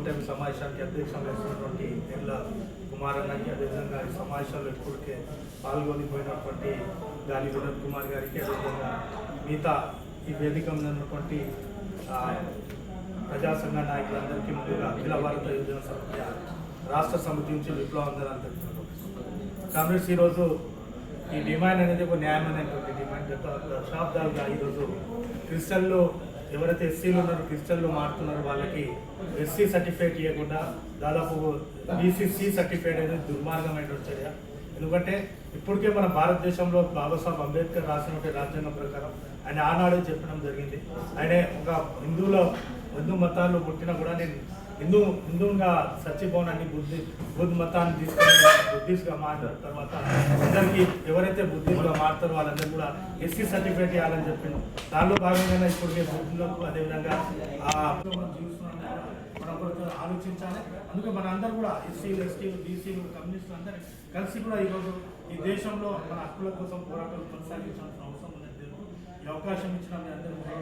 కూటమి సమావేశానికి అధ్యక్షం వేసినటువంటి నిర్ల కుమారన్నకి అదేవిధంగా ఈ సమావేశాల్లో ఇప్పటికే పాల్గొనిపోయినటువంటి గాలి వినోద్ కుమార్ గారికి అదేవిధంగా మిగతా ఈ వేదిక ఉన్నటువంటి ప్రజా సంఘ నాయకులందరికీ ముందుగా అఖిల భారత యువజన సమితి రాష్ట్ర సమితి నుంచి విప్లవందనాలు తెలుసు కాంగ్రెస్ ఈరోజు ఈ డిమాండ్ అనేది ఒక న్యాయమైనటువంటి డిమాండ్. గత దశాబ్దాలుగా ఈరోజు క్రిస్టల్లో ఎవరైతే ఎస్సీలు ఉన్నారో క్రిస్టియన్లు మారుతున్నారో వాళ్ళకి ఎస్సీ సర్టిఫికేట్ ఇవ్వకుండా దాదాపు బీసీసీ సర్టిఫికేట్ అనేది దుర్మార్గమైన చర్య. ఎందుకంటే ఇప్పటికే మన భారతదేశంలో బాబాసాహెబ్ అంబేద్కర్ రాసినటువంటి రాజ్యాంగం ప్రకారం ఆయన ఆనాడే చెప్పడం జరిగింది. ఆయన ఒక హిందువుల హిందూ మతాల్లో పుట్టినా కూడా నేను హిందూ హిందువుగా చచ్చిపోనని బుద్ధి బుద్ధ మతాన్ని తీసుకొని బుద్ధిస్ట్గా మారిన తర్వాత అందరికీ ఎవరైతే బుద్ధిస్ట్గా మారుతారో వాళ్ళందరూ కూడా ఎస్సీ సర్టిఫికేట్ ఇవ్వాలని చెప్పాను దానిలో భాగంగానే ఇప్పటికే బుద్ధులకు అదేవిధంగా ఆ మనం కూడా ఆలోచించాలి. అందుకే మన అందరూ కూడా ఎస్సీలు ఎస్టీలు బీసీలు కమ్యూనిస్టులు అందరూ కలిసి కూడా ఈరోజు ఈ దేశంలో మన హక్కుల కోసం పోరాటాలు కొనసాగించాల్సిన అవసరం ఉందని ఈ అవకాశం ఇచ్చిన మీ